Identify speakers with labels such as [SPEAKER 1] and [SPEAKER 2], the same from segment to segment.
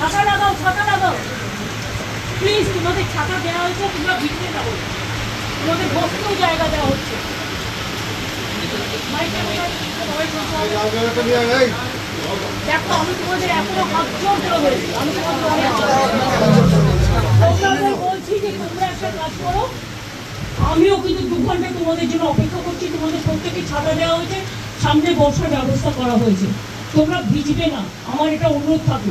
[SPEAKER 1] ছাতা লাগাও ছাতা লাগাও। প্লিজ তোমাদের ছাতা দেওয়া হয়েছে তোমরা ভিতরে যাব তোমাদের বসতেও জায়গা দেওয়া হচ্ছে। দেখো আমি তোমাদের এখনও হাত জোর করে বলছি আমি তোমাদের বলছি যে তোমরা একটা কাজ করো। আমিও কিন্তু দু ঘণ্টা তোমাদের জন্য অপেক্ষা করছি তোমাদের প্রত্যেকে ছাতা দেওয়া হয়েছে। সামনে বর্ষার ব্যবস্থা করা হয়েছে। তোমরা ভিজবে না। আমার এটা অনুরোধ থাকল।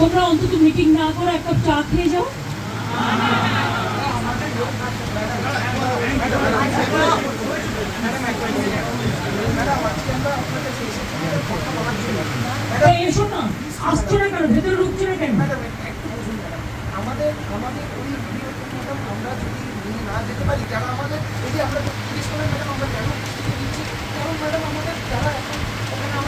[SPEAKER 1] তোমরা অন্তত মিটিং না করে একটা চা খেয়ে যাও। এসো না।
[SPEAKER 2] আমাদের আমাদের আমরা যদি না যেতে পারি আমাদের এই যে আমরা জিজ্ঞেস করেন ম্যাডাম আমরা কেন ম্যাডাম আমাদের, যারা এখন ওখানে আমাদের ব্যাটসম্যানরা বন্ধুরা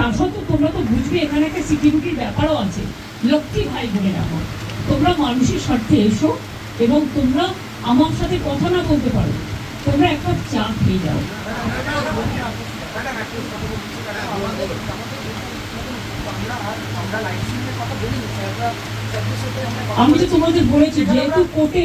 [SPEAKER 1] তা সত্ত্বেও তোমরা তো বুঝবে, এখানে একটা সিকিউরিটির ব্যাপারও আছে। লক্ষ্মী ভাই বলে রাখো, তোমরা মানুষের স্বার্থে এসো এবং তোমরা আমার সাথে কথা না বলতে পারো। তোমরা এক কাপ চা খেয়ে যাও। আমি তো তোমাদের বলেছি, যেহেতু কোর্টে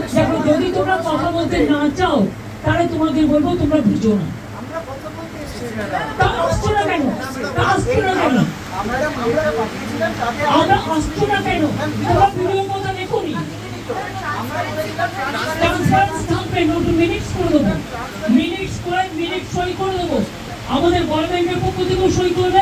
[SPEAKER 1] না চাও তাহলে তোমাদের বলব তোমরা বুঝো না।
[SPEAKER 2] আমরা
[SPEAKER 1] কেন? তোমরা কথা দেখোনি আমাদের গভর্নমেন্টের পক্ষ থেকেও সই করবে।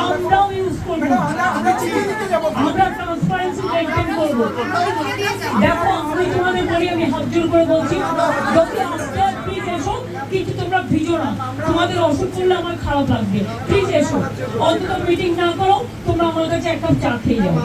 [SPEAKER 1] আমরাও ইউজ করব।
[SPEAKER 2] আমরা
[SPEAKER 1] ট্রান্সপারেন্সি মেনটেন করব। দেখো আমি তোমাদের বলি আমি হাত জোর করে বলছি যদি আস্তে প্লিজ এসো কিন্তু তোমরা ভিজো না। তোমাদের অসুখ করলে আমার খারাপ লাগবে। প্লিজ এসো। অন্তত মিটিং না করো তোমরা আমার কাছে এক কাপ চা খেয়ে যাও।